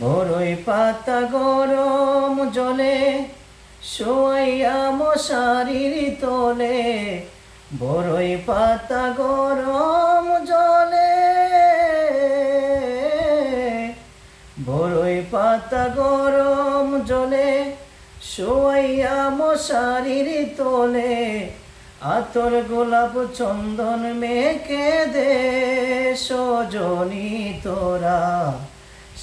বড়ই পাতা গরম জলে, শোয়াইয়া মশারির তোলে। বড়ই পাতা গরম জলে বড়ই পাতা গরম জলে, শোয়াইয়া মশারির তোলে। আতর গোলাপ চন্দন মেকে দে সজনি তোরা।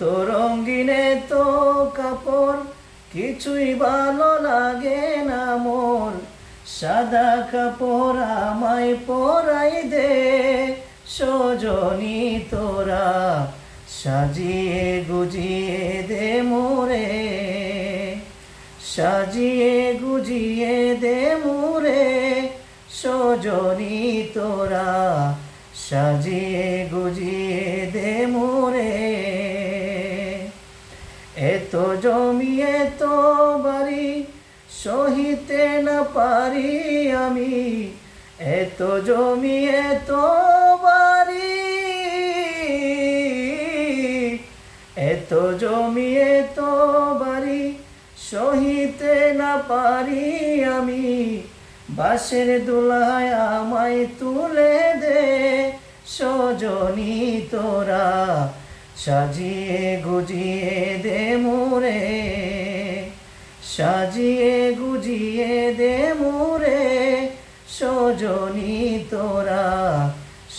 এত রঙিন তো কাপড়, কিছুই ভালো লাগে না মোর সাদা কাপড় আমায় পরাই দে, সজনি তোরা সাজিয়ে গুজিয়ে দে মোরে। সাজিয়ে গুজিয়ে দে মোরে, সজনি তোরা সাজিয়ে এত জমি, এত বাড়ি, সহিতে না পারি আমি। এত জমি, এত বাড়ি, এত জমি, এত বাড়ি, সহিতে না পারি আমি। বাসের দোলায় আমায় তুলে দে, সজনি তোরা, সাজিয়ে গুজিয়ে সাজিয়ে গুজিয়ে দে মোরে সজনি তোরা।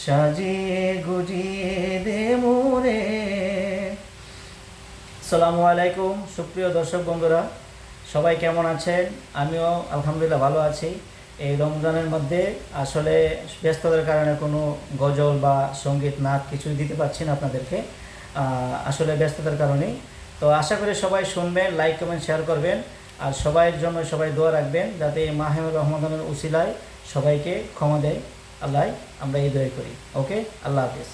সাজিয়ে গুজিয়ে দে মোরে সালামু আলাইকুম, সুপ্রিয় দর্শক বন্ধুরা, সবাই কেমন আছেন? আমিও আলহামদুলিল্লাহ ভালো আছি। এই রমজানের মধ্যে আসলে ব্যস্ততার কারণে কোনো গজল বা সংগীত, নাচ কিছুই দিতে পারছি না আপনাদেরকে। আসলে ব্যস্ততার কারণেই। তো আশা করি সবাই শুনবেন, লাইক, কমেন্ট, শেয়ার করবেন। আর সবাইয়ের জন্য সবাই দোয়া রাখবেন যাতে মাহিমুর রহমানের উসিলায় সবাইকে ক্ষমা দেয়। আল্লাহ আমরা এই দোয়া করি। ওকে? আল্লাহ হাফিজ।